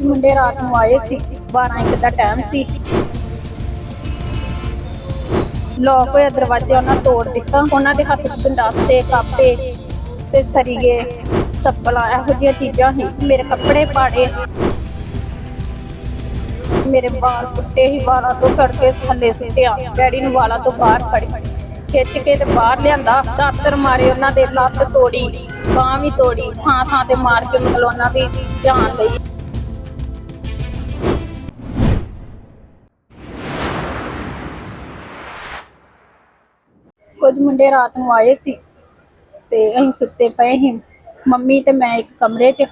ਕੁਝ ਮੁੰਡੇ ਰਾਤ ਨੂੰ ਆਏ ਸੀ 12 ਇੱਕ ਦਾ ਟਾਈਮ ਸੀ। ਲੋਕ ਹੋਇਆ, ਦਰਵਾਜ਼ੇ ਉਹਨਾਂ ਤੋੜ ਦਿੱਤਾ। ਉਹਨਾਂ ਦੇ ਹੱਥ 'ਚ ਗੰਡਾਸੇ ਕਾਪੇ ਤੇ ਸਰੀਏ ਸੱਪਲਾਂ ਇਹੋ ਜਿਹੀਆਂ ਚੀਜ਼ਾਂ ਸੀ। ਮੇਰੇ ਕੱਪੜੇ ਪਾੜੇ। ਮੇਰੇ ਬਾਲ ਪੁੱਟੇ ਹੀ ਬਾਲਾਂ ਤੋਂ ਫੜ ਕੇ ਥੱਲੇ ਸੁੱਟਿਆ। ਡੈਡੀ ਨੂੰ ਵਾਲਾਂ ਤੋਂ ਬਾਹਰ ਫੜ। ਖਿੱਚ ਕੇ ਤੇ ਬਾਹਰ ਲਿਆਂਦਾ। ਦਾਤਰ ਮਾਰੇ ਉਹਨਾਂ ਦੇ ਲੱਤ ਤੋੜੀ, ਬਾਹ ਵੀ ਤੋੜੀ। ਥਾਂ ਥਾਂ ਤੇ ਮਾਰ ਕੇ ਮਤਲਬ ਉਹਨਾਂ ਦੀ ਜਾਨ ਲਈ। ਕੁਝ ਮੁੰਡੇ ਰਾਤ ਨੂੰ ਆਏ ਸੀ ਤੇ ਅਸੀਂ ਸੁੱਤੇ ਪਏ ਸੀ। ਮੰਮੀ ਤੇ ਮੈਂ ਇੱਕ ਕਮਰੇ 'ਚ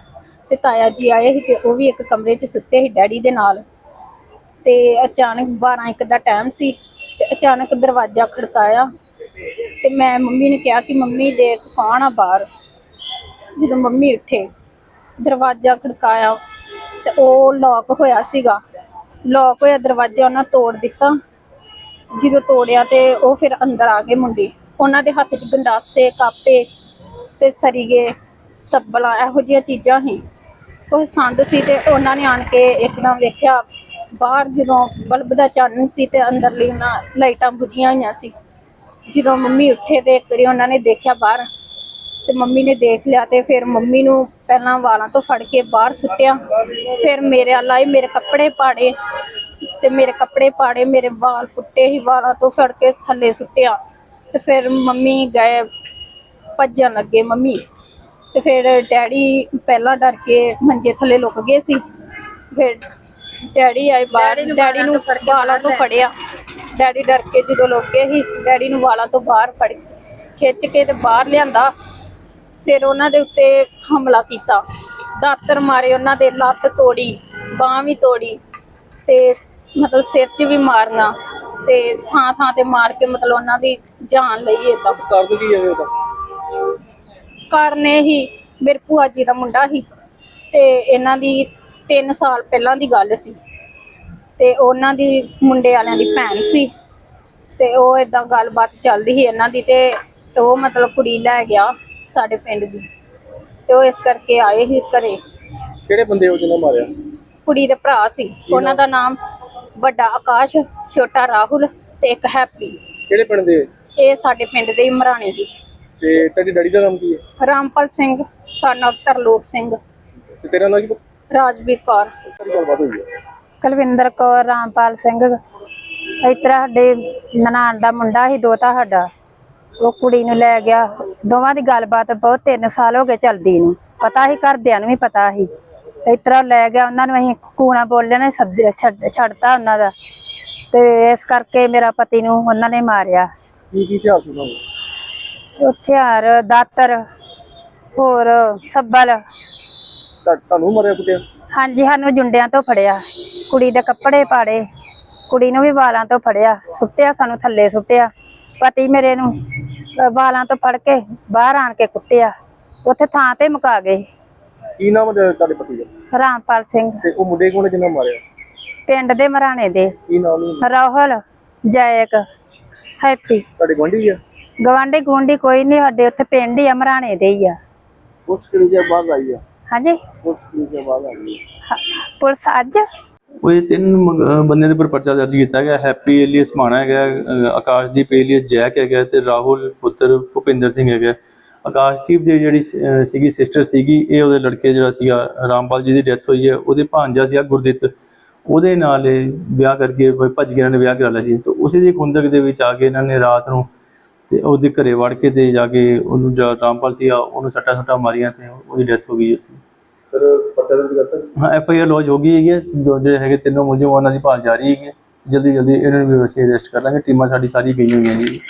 ਤੇ ਤਾਇਆ ਜੀ ਆਏ ਸੀ ਤੇ ਉਹ ਵੀ ਇੱਕ ਕਮਰੇ 'ਚ ਸੁੱਤੇ ਸੀ ਡੈਡੀ ਦੇ ਨਾਲ। ਤੇ ਅਚਾਨਕ 12 ਇੱਕ ਦਾ ਟਾਈਮ ਸੀ ਤੇ ਅਚਾਨਕ ਦਰਵਾਜ਼ਾ ਖੜਕਾਇਆ ਤੇ ਮੈਂ ਮੰਮੀ ਨੂੰ ਕਿਹਾ ਕਿ ਮੰਮੀ ਦੇਖ, ਕੌਣ ਆ ਬਾਹਰ? ਜਦੋਂ ਮੰਮੀ ਉੱਠੇ, ਦਰਵਾਜ਼ਾ ਖੜਕਾਇਆ ਤੇ ਉਹ ਲੌਕ ਹੋਇਆ ਸੀਗਾ। ਲੌਕ ਹੋਇਆ, ਦਰਵਾਜ਼ਾ ਉਹਨਾਂ ਤੋੜ ਦਿੱਤਾ। ਜਦੋਂ ਤੋੜਿਆ ਤੇ ਉਹ ਫਿਰ ਅੰਦਰ ਆ ਗਏ ਮੁੰਡੇ। ਉਹਨਾਂ ਦੇ ਹੱਥ 'ਚ ਗੰਡਾਸੇ, ਕਾਪੇ ਤੇ ਸਰੀਏ, ਸੱਬਲਾਂ ਇਹੋ ਜਿਹੀਆਂ ਚੀਜ਼ਾਂ ਸੀ। ਉਹ ਸੰਦ ਸੀ ਤੇ ਉਹਨਾਂ ਨੇ ਆਣ ਕੇ ਇੱਕਦਮ ਵੇਖਿਆ, ਬਾਹਰ ਜਦੋਂ ਬਲਬ ਦਾ ਚਾਨਣ ਸੀ ਤੇ ਅੰਦਰਲੀ ਉਹਨਾਂ ਲਾਈਟਾਂ ਬੁਝੀਆਂ ਹੋਈਆਂ ਸੀ। ਜਦੋਂ ਮੰਮੀ ਉੱਠੇ ਤੇ ਇੱਕ ਵਾਰੀ ਉਹਨਾਂ ਨੇ ਦੇਖਿਆ ਬਾਹਰ, ਤੇ ਮੰਮੀ ਨੇ ਦੇਖ ਲਿਆ ਤੇ ਫਿਰ ਮੰਮੀ ਨੂੰ ਪਹਿਲਾਂ ਵਾਲਾਂ ਤੋਂ ਫੜ ਕੇ ਬਾਹਰ ਸੁੱਟਿਆ। ਫਿਰ ਮੇਰੇ ਵੱਲ ਮੇਰੇ ਕੱਪੜੇ ਪਾੜੇ ਤੇ ਮੇਰੇ ਕੱਪੜੇ ਪਾੜੇ ਮੇਰੇ ਵਾਲ ਪੁੱਟੇ ਹੀ ਵਾਲਾਂ ਤੋਂ ਫੜ ਕੇ ਥੱਲੇ ਸੁੱਟਿਆ। ਤੇ ਫਿਰ ਮੰਮੀ ਗਏ ਭੱਜਣ ਲੱਗੇ ਮੰਮੀ। ਤੇ ਫਿਰ ਡੈਡੀ ਪਹਿਲਾਂ ਡਰ ਕੇ ਮੰਜੇ ਥੱਲੇ ਲੁਕ ਗਏ ਸੀ। ਫਿਰ ਡੈਡੀ ਆਏ ਬਾਹਰ ਡੈਡੀ ਨੂੰ ਵਾਲਾਂ ਤੋਂ ਫੜਿਆ। ਡੈਡੀ ਡਰ ਕੇ ਜਦੋਂ ਲੁਕ ਗਏ ਸੀ ਡੈਡੀ ਨੂੰ ਵਾਲਾਂ ਤੋਂ ਬਾਹਰ ਫੜ ਖਿੱਚ ਕੇ ਤੇ ਬਾਹਰ ਲਿਆਂਦਾ। ਫਿਰ ਉਹਨਾਂ ਦੇ ਉੱਤੇ ਹਮਲਾ ਕੀਤਾ। ਦਾਤਰ ਮਾਰੇ ਉਹਨਾਂ ਦੇ ਲੱਤ ਤੋੜੀ ਬਾਹ ਵੀ ਤੋੜੀ। ਤੇ ਮਤਲਬ ਸਿਰ 'ਚ ਵੀ ਮਾਰਨਾ ਤੇ ਥਾਂ ਥਾਂ ਤੇ ਮਾਰ ਕੇ ਮਤਲਬ ਉਹਨਾਂ ਦੀ ਜਾਨ ਲਈ ਏਦਾਂ ਦਰਦ ਕੀ ਹੈ ਉਹਦਾ ਕਰਨੇ ਹੀ ਮੇਰੇ ਭੂਆ ਜੀ ਦਾ ਮੁੰਡਾ ਸੀ ਤੇ ਇਹਨਾਂ ਦੀ 3 ਸਾਲ ਪਹਿਲਾਂ ਦੀ ਗੱਲ ਸੀ ਤੇ ਉਹਨਾਂ ਦੀ ਮੁੰਡੇ ਵਾਲਿਆਂ ਦੀ ਭੈਣ ਸੀ ਤੇ ਉਹ ਇਦਾਂ ਗੱਲਬਾਤ ਚੱਲਦੀ ਸੀ ਇਹਨਾਂ ਦੀ ਤੇ ਉਹ ਮਤਲਬ ਕੁੜੀ ਲੈ ਗਿਆ ਸਾਡੇ ਪਿੰਡ ਦੀ ਤੇ ਉਹ ਇਸ ਕਰਕੇ ਆਏ ਸੀ ਘਰੇ। ਕਿਹੜੇ ਬੰਦੇ ਉਹ ਜਿਹਨਾਂ ਮਾਰਿਆ? ਕੁੜੀ ਦੇ ਭਰਾ ਸੀ। ਉਹਨਾਂ ਦਾ ਨਾਮ ਵੱਡਾ ਆਕਾਸ਼ ਛੋਟਾ ਰਾਹੁਲ ਤੇ ਇੱਕ ਹੈਪੀ। ਕਿਹੜੇ ਪਿੰਡ ਦੇ? ਇਹ ਸਾਡੇ ਪਿੰਡ ਦੇ ਹੀ ਮਰਾਣੇ ਦੀ ਤੇ ਤੁਹਾਡੀ ਡੈਡੀ ਦਾ ਨਾਮ ਕੀ ਹੈ? Rampal Singh son of Tarlok Singh. ਤੇ ਤੇਰਾ ਨਾਮ ਕੀ ਰਾਜਵੀਰ ਕੌਰ। ਸਾਰੀ ਗੱਲਬਾਤ ਹੋਈ ਹੈ? ਕੁਲਵਿੰਦਰ ਕੌਰ ਰਾਮਪਾਲ ਸਿੰਘ। ਇਸ ਤਰ੍ਹਾਂ ਸਾਡੇ ਨਨਾਣ ਦਾ ਮੁੰਡਾ ਸੀ ਦੋਤਾ ਸਾਡਾ। ਉਹ ਕੁੜੀ ਨੂੰ ਲੈ ਗਿਆ। ਦੋਵਾਂ ਦੀ ਗੱਲਬਾਤ ਬਹੁਤ 3 ਸਾਲ ਹੋ ਗਏ ਚਲਦੀ ਨੂੰ। ਪਤਾ ਸੀ ਘਰਦਿਆਂ ਨੂੰ ਵੀ ਪਤਾ ਸੀ। ਇਸ ਤਰ੍ਹਾਂ ਲੈ ਗਿਆ ਉਹਨਾਂ ਨੂੰ ਅਸੀਂ ਕੂਣਾ ਬੋਲਿਆ ਨਾ ਸੱਦ- ਛੱਡ- ਛੱਡਤਾ ਉਹਨਾਂ ਦਾ। ਤੇ ਇਸ ਕਰਕੇ ਮੇਰਾ ਪਤੀ ਨੂੰ ਉਹਨਾਂ ਨੇ ਮਾਰਿਆ। ਕੀ ਕੀ ਇਤਿਹਾਸ ਸੀ ਤੁਹਾਨੂੰ ਹਥਿਆਰ ਦਾਤਰ ਹੋਰ ਸੱਬਲ। ਤੁਹਾ- ਤੁਹਾਨੂੰ ਮਾਰਿਆ ਕੁੱਟਿਆ? ਹਾਂਜੀ ਸਾਨੂੰ ਜੁੰਡਿਆਂ ਤੋਂ ਫੜਿਆ। ਕੁੜੀ ਦੇ ਕੱਪੜੇ ਪਾੜੇ। ਕੁੜੀ ਨੂੰ ਵੀ ਵਾਲਾਂ ਤੋਂ ਫੜਿਆ। ਸੁੱਟਿਆ ਸਾਨੂੰ ਥੱਲੇ ਸੁੱਟਿਆ। ਪਤੀ ਮੇਰੇ ਨੂੰ ਅਹ ਵਾਲਾਂ ਤੋਂ ਫੜ ਕੇ ਬਾਹਰ ਆਣ ਕੇ ਕੁੱਟਿਆ। ਉੱਥੇ ਥਾਂ ਤੇ ਮੁਕਾ ਗਏ। ਕੀ ਨਾਮ ਹੈ ਤੁਹਾਡੇ ਪਤੀ ਦਾ? ਰਾਮਪਾਲ ਸਿੰਘ। ਤੇ ਉਹ ਮੁੰਡੇ ਕੋਲ ਜਿਹਨਾਂ ਮਾਰਿਆ? ਪਿੰਡ ਦੇ ਮਰਾਣੇ ਦੇ। ਕੀ ਨਾਮ ਹੈ? ਰਾਹੁਲ ਜੈਕ ਹੈਪੀ। ਤੁਹਾਡੇ ਗੁਆਂਢੀ ਆ? ਗਵਾਂਢੀ ਗੁਆਂਢੀ ਕੋਈ ਨਹੀਂ ਸਾਡੇ ਉੱਥੇ ਪਿੰਡ ਹੀ ਆ ਮਰਾਣੇ ਦੇ ਹੀ ਆ। ਉਸ ਕਿਲੇ ਦੇ ਬਾਅਦ ਆਈ ਆ? ਹਾਂਜੀ। ਉਸ ਕਿਲੇ ਦੇ ਬਾਅਦ ਆਈ ਪੁਲਿਸ ਅੱਜ? ਉਹ ਇਹ ਤਿੰਨ ਬੰਦਿਆਂ ਦੇ ਉੱਪਰ ਪਰਚਾ ਦਰਜ ਕੀਤਾ ਗਿਆ। ਹੈਪੀ ਏਲੀਅਸ ਮਾਣਾ ਹੈਗਾ ਆਕਾਸ਼ਦੀਪ ਏਲੀਅਸ ਜੈਕ ਹੈਗਾ ਤੇ ਰਾਹੁਲ ਪੁੱਤਰ ਭੁਪਿੰਦਰ ਸਿੰਘ ਹੈਗਾ। ਆਕਾਸ਼ਦੀਪ ਦੀ ਜਿਹੜੀ ਸ- ਸੀਗੀ ਸਿਸਟਰ ਸੀਗੀ ਇਹ ਉਹਦੇ ਲੜਕੇ ਜਿਹੜਾ ਸੀਗਾ ਰਾਮਪਾਲ ਜੀ ਦੀ ਡੈਥ ਹੋਈ ਹੈ ਉਹਦੇ ਭਾਂਜਾ ਸੀਗਾ ਗੁਰਦਿੱਤ। ਉਹਦੇ ਨਾਲ ਇਹ ਵਿਆਹ ਕਰਕੇ ਭੱਜ ਕੇ ਇਹਨਾਂ ਨੇ ਵਿਆਹ ਕਰਾ ਲਿਆ ਸੀ। ਤੇ ਉਸੇ ਦੀ ਖੁੰਦਕ ਦੇ ਵਿੱਚ ਆ ਕੇ ਇਹਨਾਂ ਨੇ ਰਾਤ ਨੂੰ ਤੇ ਉਹਦੇ ਘਰੇ ਵੜ ਕੇ ਤੇ ਜਾ ਕੇ ਉਹਨੂੰ ਜਿਹੜਾ ਰਾਮਪਾਲ ਸੀਗਾ ਉਹਨੂੰ ਸੱਟਾ ਸੱਟਾ ਮਾਰੀਆਂ ਤੇ ਉਹਦੀ ਡੈਥ ਹੋ ਗਈ ਉੱਥੇ। ਫਿਰ ਪਤਾ ਦਰਜ ਕਰਤਾ ਹਾਂ ਐਫ ਆਈ ਆਰ ਲੌਜ ਹੋ ਗਈ ਹੈਗੀ ਹੈ। ਜੋ ਜਿਹੜੇ ਹੈਗੇ ਤਿੰਨੋਂ ਮੁਲਜ਼ਮ ਉਹਨਾਂ ਦੀ ਭਾਲ ਜਾਰੀ ਹੈਗੀ ਹੈ। ਜਲਦੀ ਜਲਦੀ ਇਹਨਾਂ ਨੂੰ ਵੀ ਅਸੀਂ ਅਰੈਸਟ ਕਰ ਲਾਂਗੇ। ਟੀਮਾਂ ਸਾਡੀ ਸਾਰੀ ਗਈਆਂ ਹੋਈਆਂ ਜੀ।